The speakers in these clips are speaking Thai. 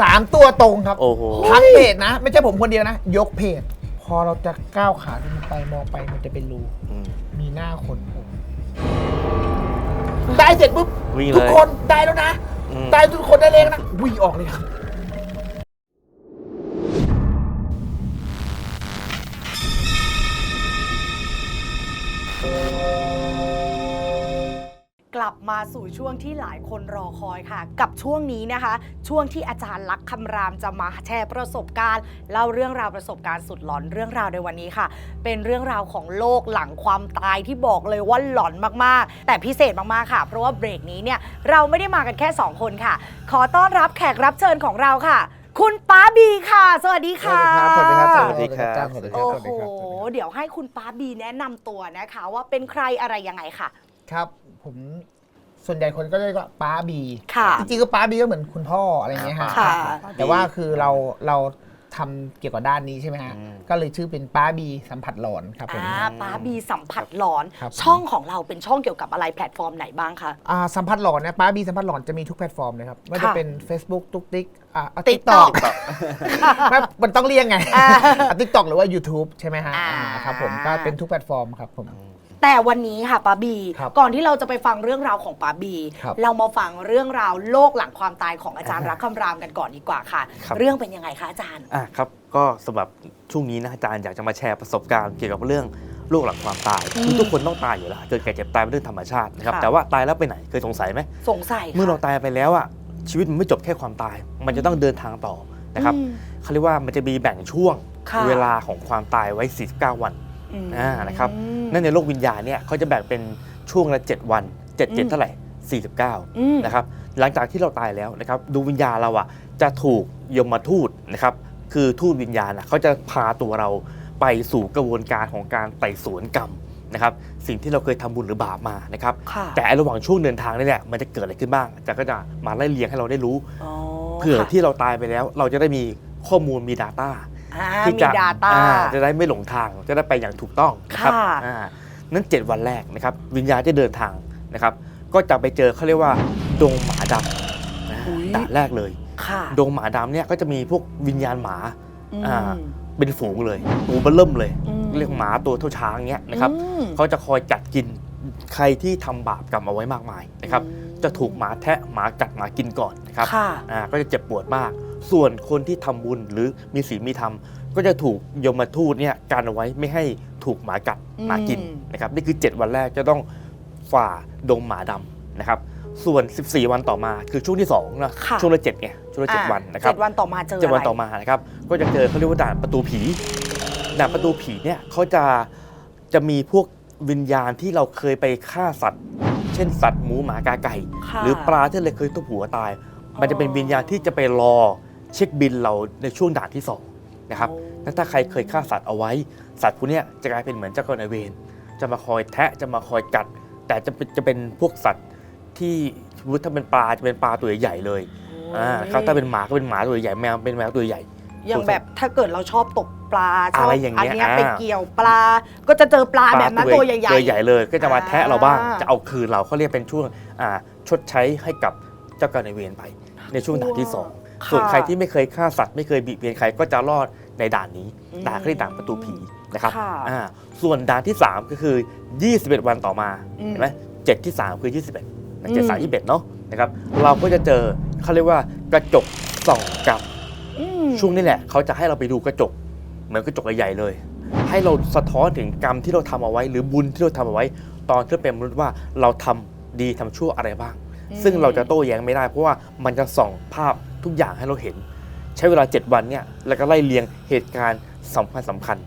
สามตัวตรงครับโอ้โห ทั้งเพจนะ ไม่ใช่ผมคนเดียวนะ ยกเพจ พอเราจะก้าวขาขึ้นไปมองไปมันจะเป็นรูอืม มีหน้าคนผมได้เสร็จปุ๊บวิ่งเลยทุกคนได้แล้วนะอืม ได้ทุกคนได้เลขนะวิ่งออกเลยครับ ลับมาสู่ช่วงที่หลายคนรอคอยค่ะ กับช่วงนี้นะคะ ช่วงที่อาจารย์ลักษณ์คำรามจะมาแชร์ประสบการณ์เล่าเรื่องราวประสบการณ์สุดหลอนเรื่องราวในวันนี้ค่ะ เป็นเรื่องราวของโลกหลังความตายที่บอกเลยว่าหลอนมากๆ แต่พิเศษมากๆค่ะ เพราะว่าเบรกนี้เนี่ยเราไม่ได้มากันแค่ 2 คนค่ะ ขอต้อนรับแขกรับเชิญของเราค่ะ คุณป้าบีค่ะ สวัสดีค่ะ สวัสดีครับ สวัสดีครับ สวัสดีครัโอ้บ สวัสโห ดีครับสวัสดีครับเดี๋ยวให้คุณป้าบีแนะนำตัวนะคะ ว่าเป็นใครอะไรยังไงค่ะ ครับ ผม ส่วนใหญ่คนก็เรียกว่าป้าบีค่ะ จริงๆก็ป้าบีก็เหมือนคุณพ่ออะไรอย่างเงี้ยฮะค่ะ แต่ว่าคือเราเราทำเกี่ยวกับด้านนี้ใช่ไหมฮะอืม ก็เลยชื่อเป็นป้าบีสัมผัสหลอนครับผม อ่าป้าบีสัมผัสหลอน ครับ ช่องของเราเป็นช่องเกี่ยวกับอะไรแพลตฟอร์มไหนบ้างคะ อ่าสัมผัสหลอนเนี่ยป้าบีสัมผัสหลอนจะมีทุกแพลตฟอร์มเลยครับไม่ว่าจะค่ะเป็น Facebook ตุ๊กติ๊กอ่า TikTok ติ๊กต็อกไม่มันต้องเรียกไงอ่าติ๊กต็อกหรือว่า YouTube ใช่ไหมฮะอ่าอ่าครับผมก็เป็นทุกแพลตฟอร์มครับผม แต่วันนี้ค่ะป้าบี ครับก่อนที่เราจะไปฟังเรื่องราวของป้าบี ครับเรามาฟังเรื่องราวโลกหลังความตายของอาจารย์รักคำรามกันก่อนดีกว่าค่ะ ครับ เรื่องเป็นยังไงคะอาจารย์ อะครับก็สำหรับช่วงนี้นะอาจารย์อยากจะมาแชร์ประสบการณ์เกี่ยวกับเรื่องโรคหลังความตายอืมคือทุกคนต้องตายอยู่แล้วเกิดแก่เจ็บตายเป็นเรื่องธรรมชาตินะครับค่ะ แต่ว่าตายแล้วไปไหนเคยสงสัยไหมสงสัยค่ะเมื่อเราตายไปแล้วอะชีวิตมันไม่จบแค่ความตาย มันจะต้องเดินทางต่อนะครับอืม เขาเรียกว่ามันจะมีแบ่งช่วงค่ะ เวลาของความตายไว้ 49 วัน อืมอ่านะครับนั่นในโลกวิญญาณเนี่ยเขาจะแบ่งเป็นช่วงละ 7 วัน7อืม7เท่าไหร่อืม49นะครับหลังจากที่เราตายแล้วนะครับดวงวิญญาณเราอะจะถูกยมทูตนะครับคือทูตวิญญาณอะเขาจะพาตัวเราไปสู่กระบวนการของการไต่สวนกรรมนะครับสิ่งที่เราเคยทำบุญหรือบาปมานะครับค่ะแต่ไอ้ระหว่างช่วงเดินทางนี่แหละมันจะเกิดอะไรขึ้นบ้างอาจารย์ก็จะมาไล่เรียงให้เราได้รู้อ๋อเผื่อค่ะที่เราตายไปแล้ว เราจะได้มีข้อมูลมี Data อ่าที่มี จะ Data อ่าจะได้ไม่หลงทางจะได้ไปอย่างถูกต้องนะครับค่ะ อ่านั้น7 วันแรกนะครับ วิญญาณจะเดินทางนะครับ ก็จะไปเจอเขาเรียกว่าดงหมาดำนะอุ๊ย ด่านแรกเลย ค่ะดงหมาดำเนี่ยก็จะมีพวกวิญญาณหมาอืมอ่า เป็นฝูงเลยตัวเบอเริ่มเลย อืมเรียกหมาตัวเท่าช้างเงี้ยนะครับอืมเขาจะคอยกัดกินใครที่ทำบาปกรรมเอาไว้มากมายนะครับอืมจะถูกหมาแทะหมากัดหมากินก่อนนะครับค่ะ อ่าก็จะเจ็บปวดมาก ส่วนคนที่ทำบุญหรือมีศีลมีธรรม ก็จะถูกยมทูตเนี่ยการเอาไว้ไม่ให้ถูกหมากัดอืมหมากินนะครับนี่คือ 7 วันแรกจะต้องฝ่าดงหมาดำนะครับส่วน 14 วันต่อมาคือช่วงที่2นะค่ะช่วงละ7ไงช่วงละอ่า7วันนะครับเจ็ดวันต่อมาเจอเจ็ดวันอะไรต่อมานะครับก็จะเจอเขาเรียกว่าด่านประตูผีด่านประตูผีเนี่ยเขาจะจะมีพวกวิญญาณที่เราเคยไปฆ่าสัตว์ เช่นสัตว์หมูหมากาไก่ค่ะหรือปลาที่เราเคยทุบหัวตาย มันจะเป็นวิญญาณที่จะไปรอ เช็คบินเราในช่วงด่านที่สองนะครับโอ้นั้นถ้าใครเคยฆ่าสัตว์เอาไว้ สัตว์พวกเนี้ยจะกลายเป็นเหมือนเจ้ากรรมนายเวรจะมาคอยแทะจะมาคอยกัด แต่จะเป็นจะเป็นพวกสัตว์ที่สมมติถ้าเป็นปลาจะเป็นปลาตัวใหญ่ๆเลยอ่าครับถ้าเป็นหมาก็เป็นหมาตัวใหญ่แมวเป็นแมวตัวใหญ่อย่างแบบถ้าเกิดเราชอบตกปลาชอบอะไรอย่างเงี้ยนเนี้ยอ่าไปเกี่ยวปลา ก็จะเจอปลาแบบนั้นตัวใหญ่ตัวใหญ่เลยก็จะมาแทะเราบ้างอ่าจะเอาคืนเราเขาเรียกเป็นช่วงอ่าชดใช้ให้กับเจ้ากรรมนายเวรไป ในช่วงด่านที่สองะ ส่วนใครที่ไม่เคยฆ่าสัตว์ไม่เคยบีบเบียนใครก็จะรอดในด่านนี้อืมด่านเขาเรียกด่านประตูผีนะครับค่ะอ่าส่วนด่านที่ 3 ก็คือ 21 วันต่อมาอืมเห็นไหมเจ็ดที่ 3 คือ 21นะอืเจ็ดมสามยี่สิบเอ็ดเนาะนะครับเราก็จะเจอเขาเรียกว่ากระจกส่องกรรมอืมช่วงนี้แหละเขาจะให้เราไปดูกระจก เหมือนกระจกใหญ่ๆเลย ให้เราสะท้อนถึงกรรมที่เราทำเอาไว้ หรือบุญที่เราทำเอาไว้ ตอนที่เป็นมนุษย์ว่าเราทำดีทำชั่วอะไรบ้าง ซึ่งเราจะโต้แย้งไม่ได้เพราะว่ามันจะส่องภาพ ทุกอย่างให้เราเห็น ใช้เวลา 7 วันเนี่ยแล้วก็ไล่เรียงเหตุการณ์สำคัญสำคัญ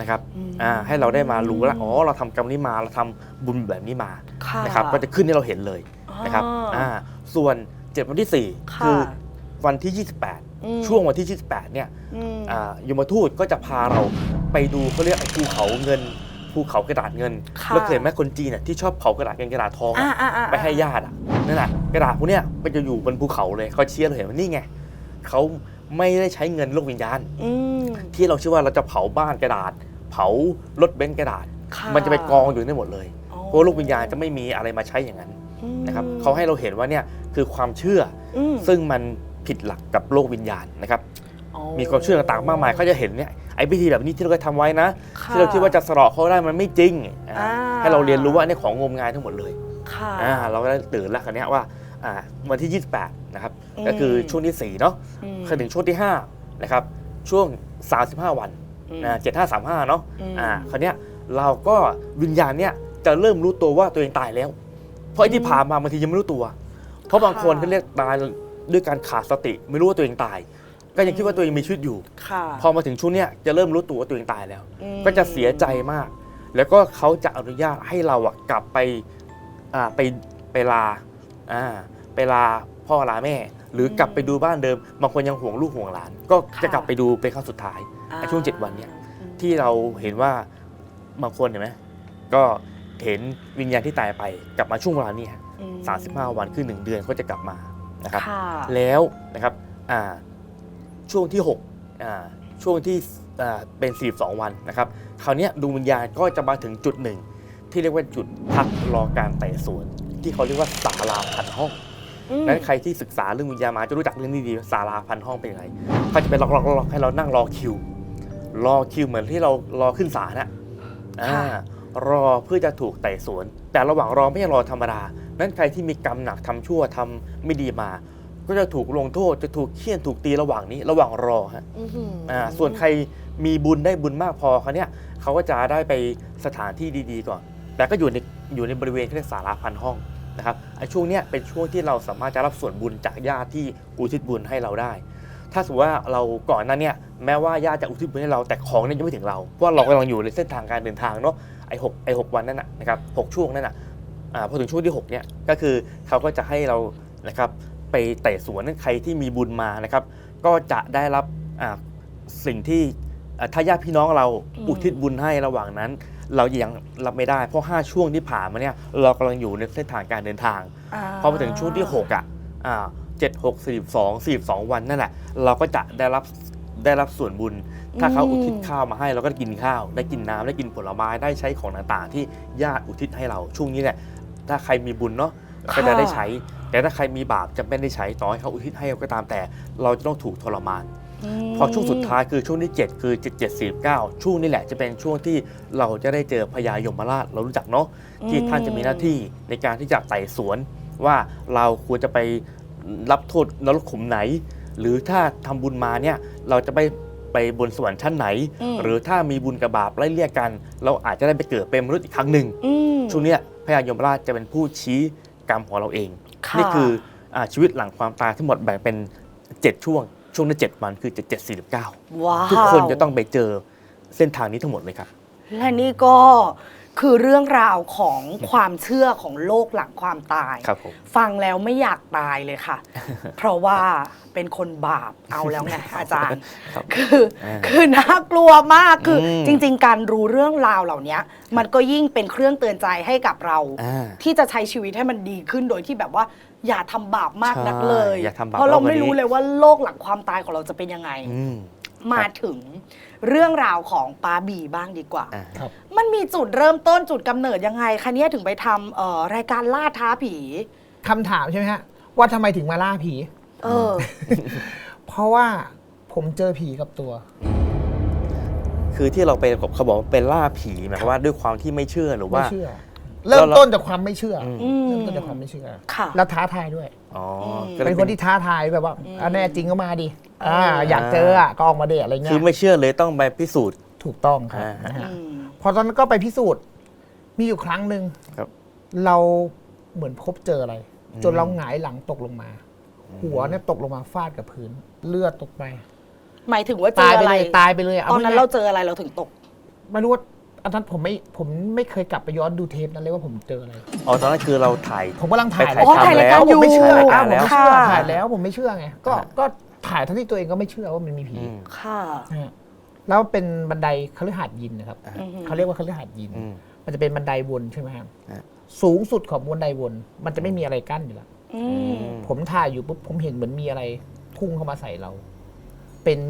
นะครับอืมอ่าให้เราได้มารู้แล้วอ๋อเราทำกรรมนี้มาเราทำบุญแบบนี้มาค่ะนะครับก็จะขึ้นให้เราเห็นเลยนะครับอ่าอ่าส่วน7วันที่ค่ะ4คือวันที่อืม28 ช่วงวันที่ 28เนี่ยอืมอ่ายมทูตก็จะพาเราไปดูเขาเรียกไอ้ภูเขาเงินภูเขากระดาษเงินค่ะแล้วเคยเห็นไหมคนจีนน่ะที่ชอบเผากระดาษเงินกระดาษทองอ่าอะอ่าอ่าไปให้ญาติอะ นั่นแหละกระดาษพวกเนี้ยมันจะอยู่บนภูเขาเลยเขาเชียร์เราเห็นว่านี่ไงเขาไม่ได้ใช้เงินโลกวิญญาณอืมที่เราเชื่อว่าเราจะเผาบ้านกระดาษ เผารถเบนซ์กระดาษค่ะมันจะไปกองอยู่ในหมดเลยอ๋อเพราะโลกวิญญาณจะไม่มีอะไรมาใช้อย่างนั้นอืมนะครับเขาให้เราเห็นว่าเนี่ยคือความเชื่ออืมซึ่งมันผิดหลักกับโลกวิญญาณนะครับอ๋อมีความเชื่อต่างๆมากมายเขาจะเห็นเนี่ยไอ้พิธีแบบนี้ที่เราเคยทำไว้นะค่ะที่เราคิดว่าจะสละเขาได้มันไม่จริงอ่าอ่าให้เราเรียนรู้ว่าเนี่ยของงมงายทั้งหมดเลย ค่ะ อ่าเราก็ได้ตื่นแล้วคราวเนี้ยว่าอ่าวันที่ 28 นะครับ อืม ก็คือช่วงที่ 4 เนาะอืม คือถึงช่วงที่ 5 นะครับ ช่วง 35 วันอืมนะ7535 เนาะอืม อ่าคราวเนี้ยเราก็วิญญาณเนี่ยจะเริ่มรู้ตัวว่าตัวเองตายแล้ว เพราะไอ้ที่ผ่านมาบางทียังไม่รู้ตัว เพราะบางคนค่ะเขาเรียกตายด้วยการขาดสติ ไม่รู้ว่าตัวเองตาย ก็ยังคิดว่าตัวเองมีชีวิตอยู่ ค่ะพอมาถึงช่วงเนี้ยจะเริ่มรู้ตัวว่าตัวเองตายแล้วอืมก็จะเสียใจมาก แล้วก็เขาจะอนุญาตให้เราอะกลับไปอ่า ไปไปลาอ่าไปลาพ่อลาแม่ หรือกลับไปดูบ้านเดิม บางคนยังห่วงลูกห่วงหลาน ก็จะกลับไปดูเป็นครั้งสุดท้ายอ่าในช่วงเจ็ดวันเนี่ยที่เราเห็นว่าบางคนเห็นไหมก็เห็นวิญญาณที่ตายไป กลับมาช่วงเวลานี้ฮะอืมสามสิบห้าวันคือหนึ่งเดือนก็จะกลับมานะครับค่ะแล้วนะครับอ่าช่วงที่6อ่าช่วงที่อ่าเป็น42 วันนะครับ คราวเนี้ยดวงวิญญาณก็จะมาถึงจุดหนึ่ง ที่เรียกว่าจุดพักรอการไต่สวน ที่เขาเรียกว่าศาลาพันห้องอืมนั้นใครที่ศึกษาเรื่องวิญญาณมาจะรู้จักเรื่องนี้ดีศาลาพันห้องเป็นยังไงเขาจะไปล็อกๆๆๆให้เรานั่งรอคิว รอคิวเหมือนที่เรารอขึ้นศาลนะอ่ารอเพื่อจะถูกไต่สวน แต่ระหว่างรอไม่ใช่รอธรรมดา นั้นใครที่มีกรรมหนักทำชั่วทำไม่ดีมา ก็จะถูกลงโทษจะถูกเคี่ยนถูกตีระหว่างนี้ ระหว่างรอฮะอื้อหือออ่าส่วนใครมีบุญได้บุญมากพอเขาเนี่ยเขาก็จะได้ไปสถานที่ดี ๆ ก่อน แต่ก็อยู่ในอยู่ในบริเวณที่เรียกศาลาพันห้องนะครับไอ้ช่วงเนี้ยเป็นช่วงที่เราสามารถจะรับส่วนบุญจากญาติที่อุทิศบุญให้เราได้ ถ้าสมมติว่าเราก่อนหนั้นเนี่ยแม้ว่าญาติจะอุทิศบุญให้เราแต่ของเนี่ยยังไม่ถึงเราเพราะว่าเรากำลังอยู่ในเส้นทางการเดินทางเนาะไอ้หกไอ้หกวันนั่นน่ะนะครับหกช่วงนั่นน่ะอ่าพอถึงช่วงที่หกเนี่ยก็คือเขาก็จะให้เรานะครับไปไต่สวนนั่นใครที่มีบุญมานะครับ ก็จะได้รับอ่าสิ่งที่อ่าถ้าญาติพี่น้องเราอืมอุทิศบุญให้ระหว่างนั้น เรายังรับไม่ได้ เพราะ 5 ช่วงที่ผ่านมาเนี่ยเรากำลังอยู่ในเส้นทางการเดินทางาพอมาถึงช่วงที่6อะอ่าเจ็ดหกสี่สองสี่สองวันนั่นแหละเราก็จะได้รับได้รับส่วนบุญ ถ้าเขาอุทิศข้าวมาให้เราก็ได้กินข้าว ได้กินน้ำได้กินผลไม้ได้ใช้ของต่างๆ ที่ญาติอุทิศให้เราช่วงนี้แหละถ้าใครมีบุญเนาะก็จะได้ใช้ แต่ถ้าใครมีบาปจะไม่ได้ใช้ต่อให้เขาอุทิศให้ก็ตามแต่ เราจะต้องถูกทรมานม พอช่วงสุดท้ายคือช่วงที่ 7 คือ 7 7 4 9 ช่วงนี้แหละจะเป็นช่วงที่เราจะได้เจอพญายมราชเรารู้จักเนาะที่ท่านจะมีหน้าที่ในการที่จะไต่สวนว่าเราควรจะไปรับโทษนรกขุมไหน หรือถ้าทำบุญมาเนี่ยเราจะไปไปบนสวรรค์ชั้นไหนมหรือถ้ามีบุญกับบาปไล่เลี่ยกัน เราอาจจะได้ไปเกิดเป็นมนุษย์อีกครั้งหนึ่งมช่วงเนี้ยพญายมราชจะเป็นผู้ชี้กรรมของเราเองค่ะนี่คืออาชีวิตหลังความตายทั้งหมดแบ่งเป็น 7 ช่วง ช่วงละ7วันคือ7 7 4 9ว้าวทุกคนจะต้องไปเจอเส้นทางนี้ทั้งหมดเลยครับ และนี่ก็คือเรื่องราวของความเชื่อของโลกหลังความตาย ครับผม ฟังแล้วไม่อยากตายเลยค่ะ เพราะว่าเป็นคนบาปเอาแล้วไง อาจารย์ ครับคืออ่าคือน่ากลัวมากคืออม จริง ๆ การรู้เรื่องราวเหล่านี้มันก็ยิ่งเป็นเครื่องเตือนใจให้กับเรา อ่า ที่จะใช้ชีวิตให้มันดีขึ้นโดยที่แบบว่า อย่าทำบาปมากนักเลย ใช่อย่าทำบาปเพราะเรามากกว่าไม่รู้นี้เลยว่าโลกหลังความตายของเราจะเป็นยังไง อืมมาถึงเรื่องราวของปาบีบ้างดีกว่า อ่าครับ มันมีจุดเริ่มต้นจุดกำเนิดยังไงคะเนี่ยถึงไปทำเอ่อรายการล่าท้าผี คำถามใช่ไหมฮะ ว่าทำไมถึงมาล่าผี เออ เพราะว่าผมเจอผีกับตัว คือที่เราไปเขาบอกว่าเป็นล่าผีหมายความว่าด้วยความที่ไม่เชื่อหรือไม่ว่าเชื่อ เริ่มต้นจากความไม่เชื่ออมอืมเริ่มต้นจากความไม่เชื่อค่ะ แล้วท้าทายด้วย อ๋อมก็ลยเป็นคนที่ท้าทายแบบว่าอืมอะแน่จริงก็มาดิอ่าอ่าอยากเจออะก็ออกมาเดทอะไรเงี้คือยไม่เชื่อเลยต้องไปพิสูจน์ ถูกต้องครับอ่านะฮะอืมพอตอนนั้นก็ไปพิสูจน์มีอยู่ครั้งหนึ่งครับ เราเหมือนพบเจออะไรอืมจนเราหงายหลังตกลงมา หัวเนี่ยตกลงมาฟาดกับพื้น เลือดตกไป หมายถึงว่าเจตายอไปอะไรเลยตายไปเลยะตอนนั้นไม่เราเจออะไรเราถึงตก ไม่รู้ว่า อันนั้นผมไม่ผมไม่เคยกลับไปย้อนดูเทปนั้นเลยว่าผมเจออะไร อ๋อตอนนั้นคือเราถ่าย ผมกำลังถ่ายไปถ่ายอ๋อถ่ายรายการเพะผมไม่เชื่ออยู่อะผมไม่เชื่อค่ะถ่ายแล้วผมไม่เชื่อไงก็อ่าก็ถ่ายทั้งที่ตัวเองก็ไม่เชื่อว่ามันมีผีอืม ค่ะนะฮะแล้วเป็นบันไดคฤหาสน์ยินนะครับอ่าอืมเขาเรียกว่าคฤหาสน์ยิน อืม มันจะเป็นบันไดวนใช่ไหมครับอ่าสูงสุดของบันไดวน มันจะไม่มีอะไรกั้นอยู่แล้ว อืมผมถ่ายอยู่ปุ๊บผมเห็นเหมือนมีอะไรพุ่งเข้ามาใส่เรา เป็น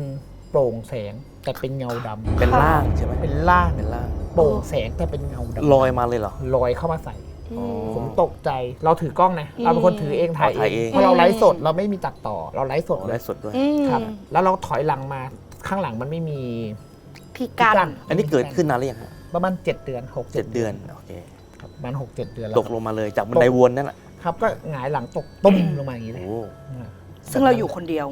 โปร่งแสงแต่เป็นเงาดำเป็นร่างใช่ไหมเป็นล่างเป็นร่าง โปร่งแสงแต่เป็นเงาดำลอยมาเลยเหรอ ลอยเข้ามาใส่ อืม ผมตกใจเราถือกล้องนะ เราเป็นคนถือเองถ่ายอ๋อถ่ายเอเองงเพราะเราไลฟ์สดเราไม่มีตัดต่อเราไลฟ์สดอ๋อเลไลยฟ์สดด้วย อืมครับ แล้วเราถอยหลังมาข้างหลังมันไม่มีพี่ที่กันกั้นอันนี้เกิดขึ้นนานหรือยังฮะประมาณเจ็ดเดือนหกเจ็ดเดือนโอเคครับประมาณหกเจ็ดเดือนแล้วตกลงมาเลยจากบันไดวนนั่นแหละครับก็หงายหลังตกตุ้มลงมาอย่างนี้เลยโอ้ซึ่งเราอยู่คนเดียว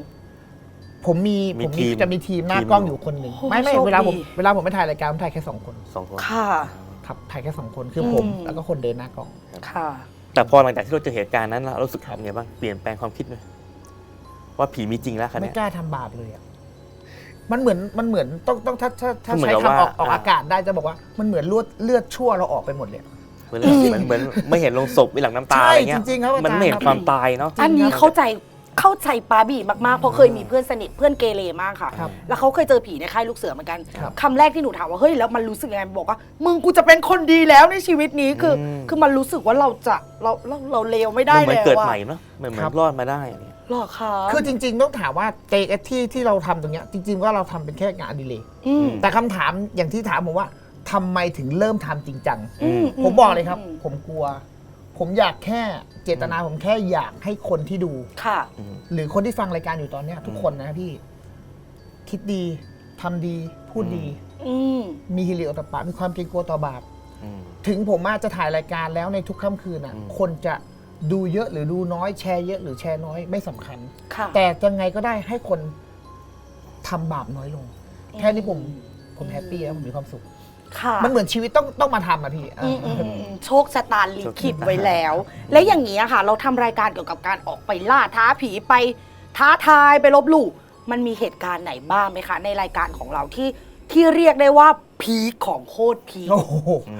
ผมมีมีผมทีมีมจะมีทีมหน้าทีม กล้องอยู่คนหนึ่งโอ้ไม่ไม่โชคเวลาผมดี เวลาผมไปถ่ายรายการผมถ่ายแค่สองคนสองคน ค่ะ ครับถ่ายแค่สองคนคืออม ผมแล้วก็คนเดินหน้ากล้อง ค่ะ แต่พอหลังจากที่เราเจอเหตุการณ์นั้นเรารู้สึกทำไงบ้างเปลี่ยนแปลงความคิดไหมว่าผีมีจริงแล้วคะไม่เนี่ย กล้าทำบาปเลยอะมันเหมือนมันเหมือนต้องต้องถ้าถ้าถ้าคือเหมือนใช้กับคำออกว่า ออกอ่าอากาศได้จะบอกว่ามันเหมือนเลือดเลือดชั่วเราออกไปหมดเลย เหมือนเหมือนเหมือนไม่เห็นลงศพมีหลังน้ำตาใช่อะไรเงี้ยจริงๆครับอาจารย์ มันไม่เห็นความตายเนาะจริงอันนี้ครับเข้าใจ เข้าใจปาบีมากๆเพราะเคยมีเพื่อนสนิทเพื่อนเกเรมากค่ะ ครับแล้วเขาเคยเจอผีในค่ายลูกเสือเหมือนกันครับคำแรกที่หนูถามว่าเฮ้ยแล้วมันรู้สึกยังไงบอกว่า มึงกูจะเป็นคนดีแล้วในชีวิตนี้คืออม คือมันรู้สึกว่าเราจะเราเราเราเลวไม่ได้มันเหมือนแล้วเกิดอะใหม่เนาะมันเหมือครันบ รอดมาได้อะไรเงี้ย หรอคะคือจริง ๆ ต้องถามว่าเตะที่ที่เราทำตรงเนี้ยจริง ๆ ว่าเราทำเป็นแค่งานอดิเรกอืม แต่คำถามอย่างที่ถามผมว่าทำไมถึงเริ่มทำจริงจัง อืม ผมบอกเลยครับอืมผมกลัว ผมอยากแค่เจตนาผมแค่อยากให้คนที่ดู ค่ะอืมหรือคนที่ฟังรายการอยู่ตอนเนี้ยทุกคนนะพี่ คิดดีทำดี พูดดี อืม มีฮิริโอตปปะ มีความเกรงกลัวต่อบาป อืม ถึงผมอาจจะถ่ายรายการแล้วในทุกค่ำคืนอะ อืม คนจะดูเยอะหรือดูน้อยแชร์เยอะหรือแชร์น้อยไม่สำคัญ ค่ะ แต่ยังไงก็ได้ให้คนทำบาปน้อยลง แค่นี้ผม ผมแฮปปี้แล้วผมมีความสุข ค่ะมันเหมือนชีวิตต้องต้องมาทำอะพี่อืมอืมเอออืมโชคชะตาลิขิตไว้แล้ว และอย่างนี้อะค่ะ เราทำรายการเกี่ยวกับการออกไปล่าท้าผีไปท้าทายไปลบหลู่มันมีเหตุการณ์ไหนบ้างไหมคะ ในรายการของเราที่ที่เรียกได้ว่าพีคของโคตรพีคโอ้โห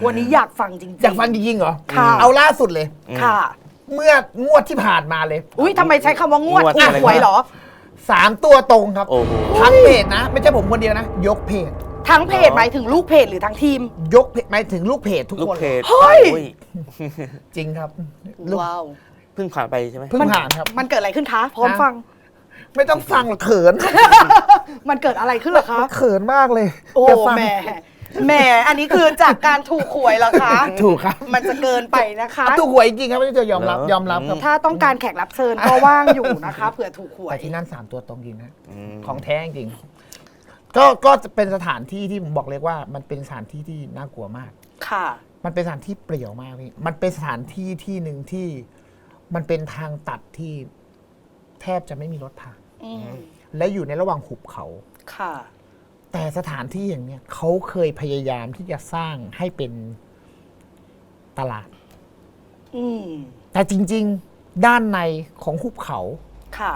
วันนี้อยากฟังจริงๆ อยากฟังจริงๆเหรอ ค่ะ เอาล่าสุดเลย ค่ะ เมื่องวดที่ผ่านมาเลย อุ้ยทำไมใช้คำว่างวดงวดถูกอะไร หวยเหรอ สามตัวตรงครับ โอ้โห ทั้งเพจนะ ไม่ใช่ผมคนเดียวนะ ยกเพจ ทั้งเพจหมายถึงลูกเพจหรือทั้งทีม ยกเพจหมายถึงลูกเพจทุกลูกคนเพจเฮ้ย โอ้จริงครับลูกว้าว เพิ่งผ่านไปใช่ไหมเพิ่งผ่านครับ มันเกิดอะไรขึ้นคะ พร้อมฮะ ฟัง ไม่ต้องฟังหรอกเขินมันเกิดอะไรขึ้นเหรอคะ เขินมากเลยโอ้ย่าฟังแหม่แหม่อันนี้คือจากการถูกหวยเหรอคะ ถูกครับมันจะเกินไปนะคะ ถูกหวยจริงครับไม่ได้จะยอมรับเหรอยอมรับครับถ้าต้องการแขกรับเชิญก็ว่างอยู่นะคะ เผื่อถูกหวยแต่ที่นั่นสามตัวตรงจริงนะมของแท้จริง ก็ก็จะเป็นสถานที่ที่ผมบอกเลยว่า มันเป็นสถานที่ที่น่ากลัวมาก ค่ะ มันเป็นสถานที่เปลี่ยวมากพี่มันเป็นสถานที่ที่หนึ่งที่ มันเป็นทางตัดที่แทบจะไม่มีรถผ่านอืมและอยู่ในระหว่างหุบเขา ค่ะ แต่สถานที่อย่างเนี้ยเขาเคยพยายามที่จะสร้างให้เป็นตลาด อืมแต่จริง ๆ ด้านในของหุบเขาค่ะ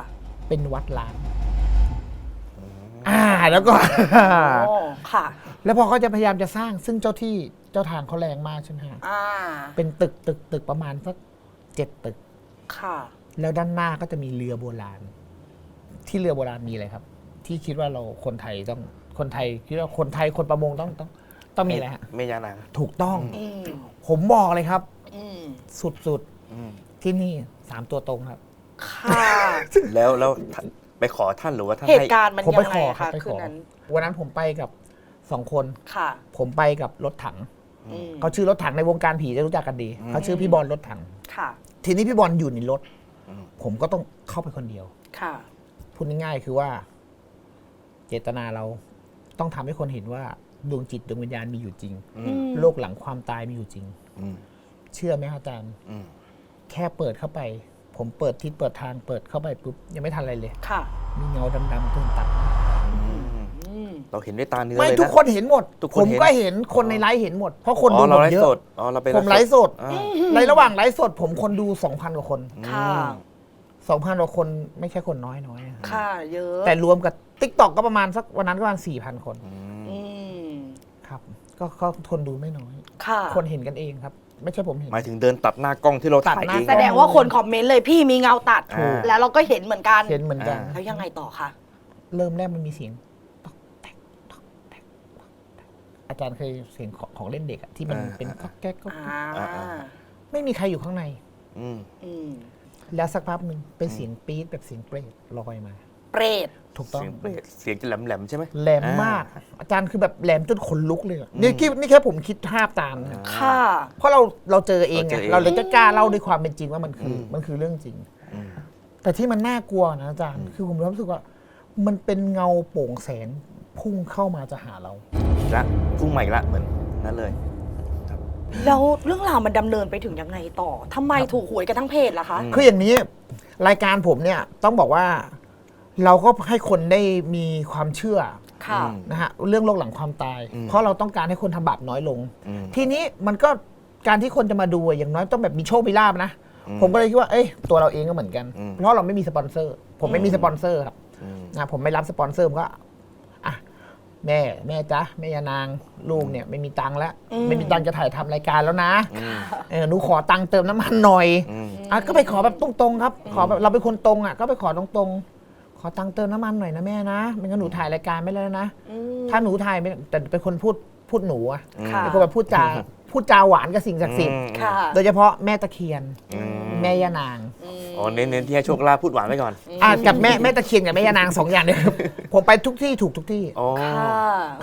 เป็นวัดล้างอ่า แล้วก็ โอ้ค่ะ แล้วพอเขาจะพยายามจะสร้างซึ่งเจ้าที่เจ้าทางเขาแรงมากใช่ไหมฮะอ่า เป็นตึกตึกตึกประมาณสักเจ็ดตึก ค่ะ แล้วด้านหน้าก็จะมีเรือโบราณ ที่เรือโบราณมีอะไรครับ ที่คิดว่าเราคนไทยต้องคนไทยคิดว่าคนไทยคนประมงต้องต้องต้องมีอะไรฮะไม่ยานาง ถูกต้อง อืม ผมบอกเลยครับ อืม สุดอืม ๆที่นี่สามตัวตรงครับ ค่ะ แล้วแล้วท่าน ไปขอท่านหรือว่าท่านเหให้ ตุการณ์มันผมยัไปงขไงอครัคะบไปคืขนอนั้นวันนั้นผมไปกับสองคน ค่ะผมไปกับรถถังอืมเขาชื่อรถถังในวงการผีจะรู้จักกันดีเขาชื่อพี่บอลรถถัง ค่ะทีนี้พี่บอลอยู่ในรถ อืมผมก็ต้องเข้าไปคนเดียว ค่ะ พูดง่ายๆคือว่า เจตนาเราต้องทำให้คนเห็นว่าดวงจิตดวงวิญญาณมีอยู่จริง อือืมมโลกหลังความตายมีอยู่จริง อืมเชื่อไหมครับอาจารย์ อืมแค่เปิดเข้าไป ผมเปิดทิศเปิดทางเปิดเข้าไปปุ๊บยังไม่ทันอะไรเลย ค่ะมีเงาดำๆตื่นตัดอืมอืม เราเห็นด้วยตาเนื้อไม่เลยทุกนะคนเห็นหมด ทุกคผนมเห็น ก็เห็นคนในไลฟ์เห็นหมด เพราะคนอ๋ดูอผเรามไลเยฟ์สอะดอ๋อเราไปผมไลฟ์สด อ่าในระหว่างไลฟ์สด ผมคนดู 2,000 กว่าคน ค่ะ 2,000 กว่าคนไม่ใช่คนน้อยน้อยๆนะค่ะ เยอะแต่รวมกับ t ิ k t o k ก็ประมาณสักวันนั้นก็ประมาณ 4,000 คนอืมอืมครับ ก็ก็คนดูไม่น้อย ค่ะ คนเห็นกันเองครับ ไม่ใช่ผมเห็น หมายถึงเดินตัดหน้ากล้องที่เราตัดถ่ายหน้าเองแสดงว่าคนคอมเมนต์เลยพี่มีเงาตัด ถูก แล้วเราก็เห็นเหมือนกัน เห็นเหมือนกันอ่าแล้วยังไงต่อคะ เริ่มแรกมันมีเสียงตอกแตกตอกแตกตอกแตกอาจารย์เคยเสียงของของเล่นเด็กอะที่มันอ่า เป็นก๊อกแก๊กก๊อกอ่าแก๊กอ่าไม่มีใครอยู่ข้างใน อืม อืมแล้วสักพักหนึ่งเป็นเสียงปี๊ดแบบเสียงเปรตลอยมา เปรต ถูกต้อง เสียงเปรตเสียงจะแหลมๆใช่ไหมแหลมมาก อาจารย์คือแบบแหลมจนขนลุกเลยอะนี่คิดนี่แค่ผมคิดภาพตามนะค่ะ เพราะเราเราเจอเองไงเราเจอเองเราเลยจะกล้าเล่าด้วยความเป็นจริงว่ามันคืออมมันคือเรื่องจริงอืมแต่ที่มันน่ากลัวนะอาจารย์ คือผมรู้สึกว่า มันเป็นเงาโปร่งแสงพุ่งเข้ามาจะหาเรา อีกละพุ่งใหม่ละเหมือนนั่นเลย แล้วเรื่องราวมันดำเนินไปถึงยังไงต่อทำไมถูกหวยกันทั้งเพจล่ะคะอืมคืออย่างนี้รายการผมเนี่ยต้องบอกว่า เราก็ให้คนได้มีความเชื่อค่ะอืมนะฮะเรื่องโลกหลังความตาย อืมเพราะเราต้องการให้คนทำบาปน้อยลง อืมทีนี้มันก็การที่คนจะมาดูอะอย่างน้อยต้องแบบมีโชคมีลาบนะ อืมผมก็เลยคิดว่าเอ้ยตัวเราเองก็เหมือนกัน อืม เพราะเราไม่มีสปอนเซอร์ ผมไม่มีสปอนเซอร์ครับ อืม นะผมไม่รับสปอนเซอร์ผมก็อะแม่แม่จ๊ะแม่ยานางลูกเนี่ยไม่มีตังค์แล้ว อืม ไม่มีตังค์จะถ่ายทำรายการแล้วนะอืมเออหนูขอตังค์เติมน้ำมันหน่อยอืม อะก็ไปขอแบบตรงๆครับ ขอแบบเราเป็นคนตรงอะก็ไปขอตรงๆ ขอตังค์เติมน้ำมันหน่อยนะแม่นะไม่งั้นหนูถ่ายรายการไม่ได้แล้วนะ อืม ถ้าหนูถ่ายไม่แต่เป็นคนพูดพูดหนูอะค่ะ เป็นคนแบบพูดจาพูดจาหวานกับสิ่งศักดิ์สิทธิ์ค่ะโดยเฉพาะแม่ตะเคียนอืมแม่ย่านางอ๋อเน้นเน้นที่ให้โชคลาภพูดหวานไว้ก่อนอะกับแม่แม่ตะเคียนกับแม่ย่านางสองอย่างเนี่ยผมไปทุกที่ถูกทุกที่อ๋อ ค่ะ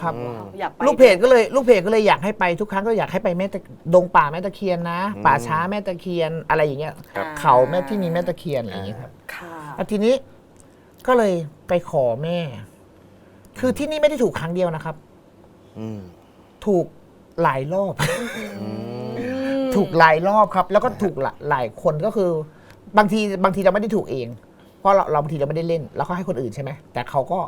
ครับ อืม อยากไปลูกเพจก็เลยลูกเพจก็เลยอยากให้ไปทุกครั้งก็อยากให้ไปแม่ตะดงป่าแม่ตะเคียนนะ อืม ป่าช้าแม่ตะเคียนอะไรอย่างเงี้ย ครับ เขาแม่ที่มีแม่ตะเคียนอะไรอย่างเงี้ยครับค่ะแล้วทีนี้ ก็เลยไปขอแม่ คือที่นี่ไม่ได้ถูกครั้งเดียวนะครับ อืมถูกหลายรอบ อืม ถูกหลายรอบครับ แล้วก็ถูกหลาหลายคนก็คือบางทีบางทีเราไม่ได้ถูกเอง เพราะเราเราบางทีเราไม่ได้เล่น แล้วก็ให้คนอื่นใช่ไหมแต่เขาก็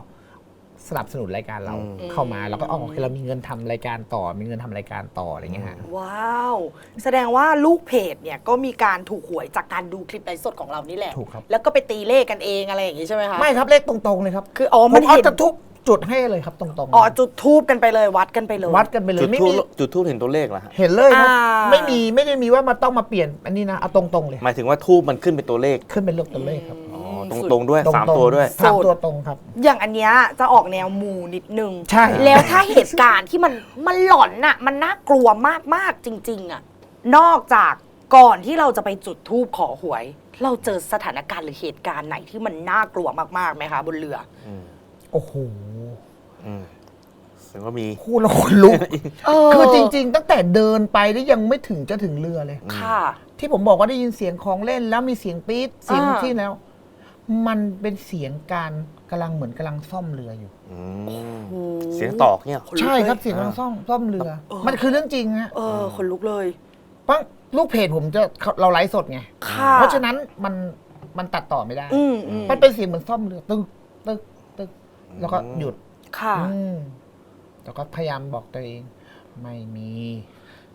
สนับสนุนรายการเราอืมเข้ามาแล้วก็อ๋อโอเคเรามีเงินทำรายการต่อ มีเงินทำรายการต่ออะไรอย่างเงี้ยฮะ ว้าว แสดงว่าลูกเพจเนี่ยก็มีการถูกหวยจากการดูคลิปไลฟ์สดของเรานี่แหละ ถูกครับ แล้วก็ไปตีเลขกันเองอะไรอย่างงี้ใช่ไหมคะ ไม่ครับเลขตรงๆเลยครับคืออ๋อผมันมเอาเห็นจะทุกจุดให้เลยครับตรงๆอ๋อจุดทูบกันไปเลยวัดกันไปเลย วัดกันไปเลจุยดไม่ทูบมีจุดทูบเห็นตัวเลขเหรอฮะเห็นเลยครับอ่า ไม่มีไม่ได้มีว่ามาต้องมาเปลี่ยนอันนี้นะเอาตรงๆเลย หมายถึงว่าทูบมันขึ้นเป็นตัวเลข ขึ้นเป็นเลขตัวเลขครับ อ๋อ ตรงๆด้วยตรงๆสามตัวด้วย สามตัวตรงครับ อย่างอันเนี้ยจะออกแนวมูนิดนึง ใช่ แล้วถ้าเหตุการณ์ที่มันมันหลอนน่ะ มันน่ากลัวมาก ๆ จริง ๆ อะ นอกจากก่อนที่เราจะไปจุดทูบขอหวย เราเจอสถานการณ์หรือเหตุการณ์ไหนที่มันน่ากลัวมากๆไหมคะ บนเรือ อืมโอ้โหอืมแสดงว่ามีพูดแล้วขนลุกเออคือจริง ๆ ตั้งแต่เดินไปนี่ยังไม่ถึงจะถึงเรือเลยค่ะ ที่ผมบอกว่าได้ยินเสียงของเล่นแล้วมีเสียงปี๊ดเสียงอ่า ที่แล้ว มันเป็นเสียงการกำลังเหมือนกำลังซ่อมเรืออยู่ อืมโอ้เสียงตอกเนี่ยขนลุกใช่ครับเลยเสียงกำลังซ่อมซ่อมเรือ เออ มันคือเรื่องจริงฮะเออคนลุกเลย ปังลูกเพจผมจะเราไลฟ์สดไง ค่ะเพราะฉะนั้นมันมันตัดต่อไม่ได้ อืมอืมมันเป็นเสียงเหมือนซ่อมเรือตึกตึกตึกแล้วก็หยุด ค่ะ อืมแล้วก็พยายามบอกตัวเอง ไม่มี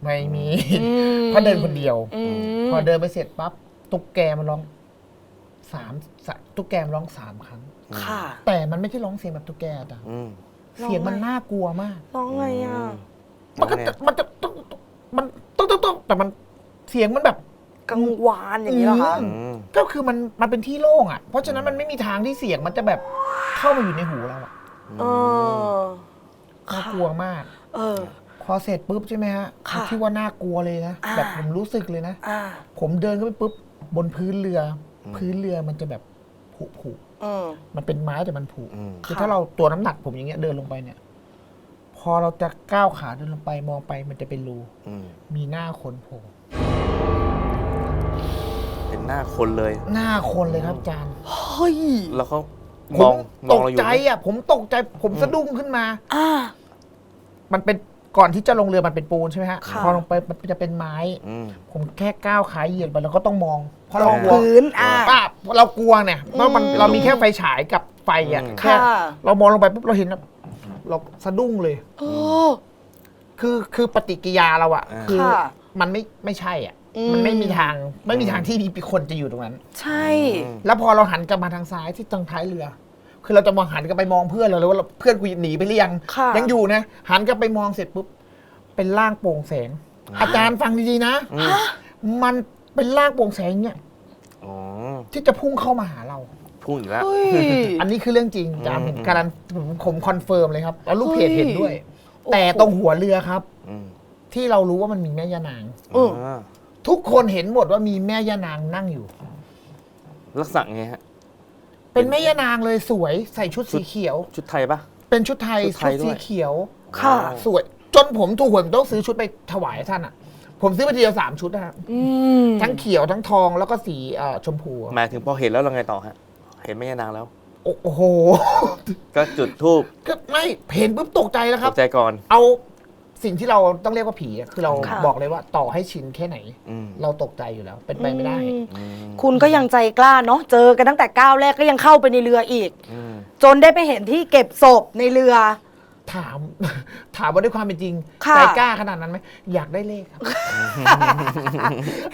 ไม่มีอืม เพราะเดินคนเดียว อืมพอเดินไปเสร็จปั๊บตุ๊กแกมันร้อง สามสะตุ๊กแกมันร้องสามครั้ง ค่ะ แต่มันไม่ใช่ร้องเสียงแบบตุ๊กแกแต่อืมร้องไง เสียงมันน่ากลัวมาก ร้องไงอะ มันก็จะมันจะตุ๊กตุ๊กมันตุ๊กตุ๊กตุ๊กแต่มันเสียงมันแบบ กังวานอย่างนี้เหรอคะ อือืมก็คือมันมันเป็นที่โล่งอะ เพราะฉะนั้นมันไม่มีทางที่เสียงมันจะแบบเข้ามาอยู่ในหูเราอะเออ น่ากลัวมาก เออ พอเสร็จปุ๊บใช่ไหมฮะค่ะที่ว่าน่ากลัวเลยนะ อ่า แบบผมรู้สึกเลยนะ อ่า ผมเดินเข้าไปปุ๊บบนพื้นเรืออ พื้นเรือมันจะแบบผุผุเออมันเป็นไม้แต่มันผุอืม คือค่ะ ถ้าเราตัวน้ำหนักผมอย่างเงี้ยเดินลงไปเนี่ย พอเราจะก้าวขาเดินลงไปมองไปมันจะเป็นรูอืมมีหน้าคนโผล่เป็นหน้าคนเลย หน้าคนเลยครับอาจารย์เฮ้ย แล้วเขาผมองมตองกเราอยู่ใจไหม อะ ผมตกใจผมสะดุ้งขึ้นมา อ่า มันเป็น ก่อนที่จะลงเรือมันเป็นปูนใช่ไหมฮะค่ะ พอลงไปมันจะเป็นไม้ อืม ผมแค่ก้าวขาเหยียดไปแล้วก็ต้องมอง เพราะเราลองกลัวพื้นอ่า ป้าเรากลัวเนี่ยเพราะมันอืมเรามีแค่ไฟฉายกับไฟอะอืม แค่ค่ะ เรามองลงไปปุ๊บเราเห็นแบบเราสะดุ้งเลยเออคือคือปฏิกิริยาเราอะอ่า คือค่ะมันไม่ไม่ใช่อะอืม มันไม่มีทางไม่มีทางที่มีคนจะอยู่ตรงนั้น ใช่อืมแล้วพอเราหันกลับมาทางซ้ายที่ทางท้ายเรือ คือเราจะมองหันกลับไปมองเพื่อนเราเลยว่าเราเพื่อนกูหนีไปหรือยังค่ะ ยังอยู่นะ หันกลับไปมองเสร็จปุ๊บเป็นร่างโปร่งแสง อาจารย์ฟังดีๆนะ อืมมันเป็นร่างโปร่งแสงเนี่ยอ๋อที่จะพุ่งเข้ามาหาเราพูดอีกแล้ว เฮ้ย อันนี้คือเรื่องจริงอาจารย์อืผมมอืมการันผมผมคอนเฟิร์มเลยครับแล้วลูกเพจเฮ้ยเห็นด้วยโอ้โหแต่ตรงหัวเรือครับ อืมที่เรารู้ว่ามันมีแม่ย่านาง เอออ่าทุกคนเห็นหมดว่ามีแม่ย่านางนั่งอยู่ ลักษณะไงฮะ เป็นแม่ย่านางเลยสวยใส่ชุดสีเขียว ชุดไทยปะ เป็นชุดไทยชุดไทชุยดด้วยสีเขียว ค่ะ สวย จนผมถูกหวยผมต้องซื้อชุดไปถวายท่านอะ ผมซื้อไปทีเดียวสามชุดนะครับอืมทั้งเขียวทั้งทองแล้วก็สีเอ่อชมพูหมายถึงพอเห็นแล้วเราไงต่อฮะ เห็นแม่ย่านางแล้ว โอ้โอ้โหก็จุดทูบก็ไม่เห็นปุ๊บตกใจแล้วคตรับกใจก่อน เอา สิ่งที่เราต้องเรียกว่าผีอะคือเราค่ะ บอกเลยว่าต่อให้ชินแค่ไหน อืมเราตกใจอยู่แล้ว เป็นไปไม่ได้ อืมอืมคุณก็ยังใจกล้าเนาะเจอกันตั้งแต่ก้าวแรกก็ยังเข้าไปในเรืออีก อืมจนได้ไปเห็นที่เก็บศพในเรือ ถาม ถามว่าด้วยความเป็นจริงค่ะ ใจกล้าขนาดนั้นไหมอยากได้เลขครับ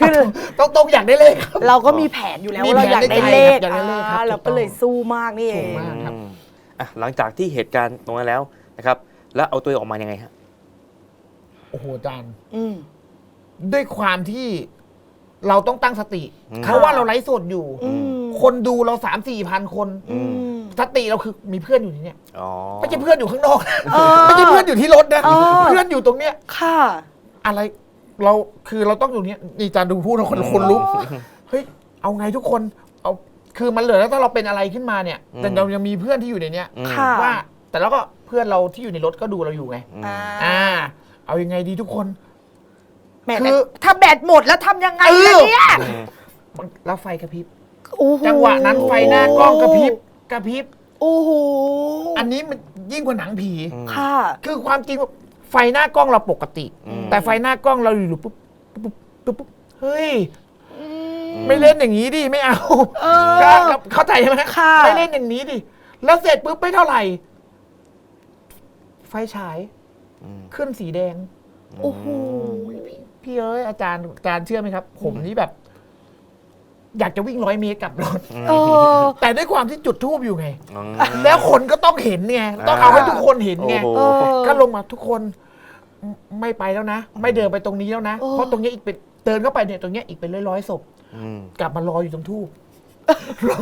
คือต้องตรงๆอยากได้เลขครับ เราก็มีแผนอยู่แล้วมีว่าเราแผนอยากได้ในใจเลขอยากได้เลขครับอ่าเราก็เลยสู้มากนี่เอถูง กมาก ครับอืมอะหลังจากที่เหตุการณ์ตรงนั้นแล้วนะครับ แล้วเอาตัวเองออกมายังไงฮะ โอ้โหอาจารย์อืม ด้วยความที่เราต้องตั้งสติ อืม เพราะว่าเราไลฟ์สดอยู่ อืม คนดูเราสามสี่พันคน อืม สติเราคือมีเพื่อนอยู่ที่เนี่ยอ๋อ ไม่ใช่เพื่อนอยู่ข้างนอกนะเออไม่ใช่เพื่อนอยู่ที่รถนะเออ เพื่อนอยู่ตรงเนี้ย ค่ะ อะไรเราคือเราต้องอยู่เนี้ยนี่อาจารย์ดูพูดแล้วคนคนลุกเฮ้ยเอาไงทุกคนเอาคือมันเหลือแล้วถ้าเราเป็นอะไรขึ้นมาเนี่ยแต่เรายังมีเพื่อนที่อยู่ในเนี้ย อืมค่ะ ว่าแต่แล้วก็เพื่อนเราที่อยู่ในรถก็ดูเราอยู่ไงอืมอ่า อ่า เอายังไงดีทุกคน แหม่คือแต่ถ้าแบตหมดแล้วทำยังไงเออล่ะเนี่ยแล้วไฟกระพริบ โอ้โจังหวะนั้นไฟหน้ากล้องกระพริบกระพริบ โอ้โหอันนี้มันยิ่งกว่าหนังผีอืมค่ะ คือความจริงว่าไฟหน้ากล้องเราปกติ อืม แต่ไฟหน้ากล้องเราอยู่ๆปุ๊บปุ๊บปุ๊บปุ๊บเฮ้ยอืไม่เล่นอย่างนี้ดิไม่เอาเออก็เข้าใจใช่ไหมค่ะ ไม่เล่นอย่างนี้ดิแล้วเสร็จปุ๊บไม่เท่าไหร่ ไฟฉายอืม ขึ้นสีแดง โอ้โหพี่เอ้ยอาจารย์อาจารย์เชื่อไหมครับ ผมนี่แบบ อยากจะวิ่งร้อยเมตรกลับรถ เออ แต่ด้วยความที่จุดทูบอยู่ไง อืม แล้วคนก็ต้องเห็นไงต้องเอาให้ทุกคนเห็นไง โอ้โหเออก็ลงมาทุกคนไม่ไม่ไปแล้วนะ ไม่เดินไปตรงนี้แล้วนะ โอ้ เพราะตรงเนี้ยอีกเป็นเดินเข้าไปเนี่ยตรงเนี้ยอีกเป็นร้อยๆศพ อืม กลับมารออยู่ตรงทูบ รอ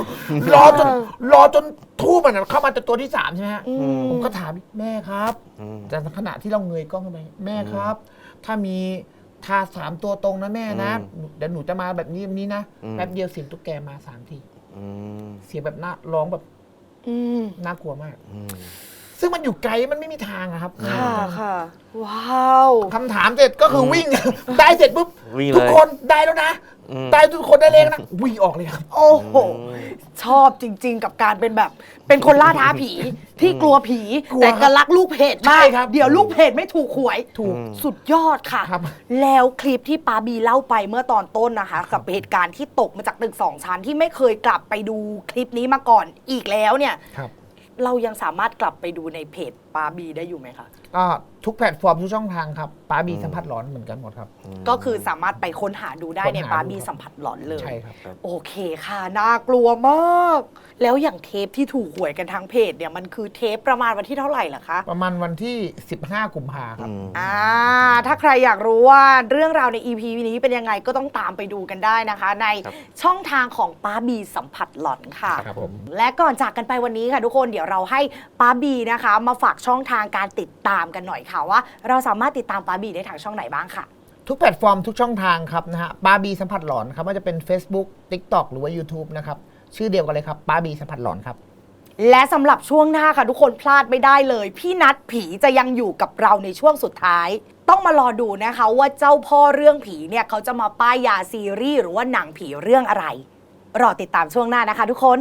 รอจนรอจนทูบมันนะเข้ามาจนตัวที่สามใช่ไหมฮะ อืม ผมก็ถามแม่ครับ อืม แต่ขณะที่เราเงยกล้องขึ้นไปแม่ครับ ถ้ามีทาสามตัวตรงนะแม่นะอืมเดี๋ยวหนูจะมาแบบนี้แบบนี้นะอืม แป๊บเดียวเสียงตุ๊กแกมาสามทีอืมเสียงแบบน่าร้องแบบอืม น่ากลัวมาก อืม ซึ่งมันอยู่ไกลมันไม่มีทางอะครับค่ะค่ะ ว้าว คำถามเสร็จก็คือวิ่ง ได้เสร็จปุ๊บวิ่งเลยทุกคนได้แล้วนะอืม ได้ทุกคนได้เลขนะวิ่งออกเลยครับ โอ้โห ชอบจริง ๆ กับการเป็นแบบ เป็นคนล่าท้าผีที่กลัวผี กลัวแต่ก็รักลูกเพจใช่มาก ครับเดี๋ยวลูกเพจไม่ถูกหวย ถูกอืมสุดยอดค่ะ ครับ แล้วคลิปที่ปาบีเล่าไปเมื่อตอนต้นนะคะ กับเหตุการณ์ที่ตกมาจากตึกสองชั้นที่ไม่เคยกลับไปดูคลิปนี้มาก่อนอีกแล้วเนี่ย ครับ เรายังสามารถกลับไปดูในเพจปาบีได้อยู่ไหมคะ ก็ ทุกแพลตฟอร์มทุกช่องทางครับป้าบีสัมผัสร้อนเหมือนกันหมดครับ ก็คือสามารถไปค้นหาดูได้ในค้นหาปาดูบีครับสัมผัสหลอนเลย ใช่ครับ โอเคค่ะ น่ากลัวมาก แล้วอย่างเทปที่ถูกหวยกันทางเพจเนี่ยมันคือเทปประมาณวันที่เท่าไหร่ล่ะคะ ประมาณวันที่ 15 กุมภาครับอืมอ่า ถ้าใครอยากรู้ว่าเรื่องราวใน EP นี้เป็นยังไงก็ต้องตามไปดูกันได้นะคะ ในครับช่องทางของป้าบีสัมผัสหลอนค่ะครับผมและก่อนจากกันไปวันนี้ค่ะทุกคนเดี๋ยวเราให้ป้าบีนะคะ มาฝากช่องทางการติดตามกันหน่อยค่ะว่า เราสามารถติดตามป้าบีได้ทางช่องไหนบ้างค่ะ ทุกแพลตฟอร์มทุกช่องทางครับนะฮะป้าบีสัมผัสหลอนครับว่าจะเป็น Facebook TikTok หรือว่า YouTube นะครับชื่อเดียวกันเลยครับป้าบีสัมผัสหลอนครับ และสำหรับช่วงหน้าค่ะ ทุกคนพลาดไม่ได้เลย พี่นัดผีจะยังอยู่กับเราในช่วงสุดท้าย ต้องมารอดูนะคะ ว่าเจ้าพ่อเรื่องผีเนี่ยเขาจะมาป้ายยาซีรีส์หรือว่าหนังผีเรื่องอะไร รอติดตามช่วงหน้านะคะ ทุกคน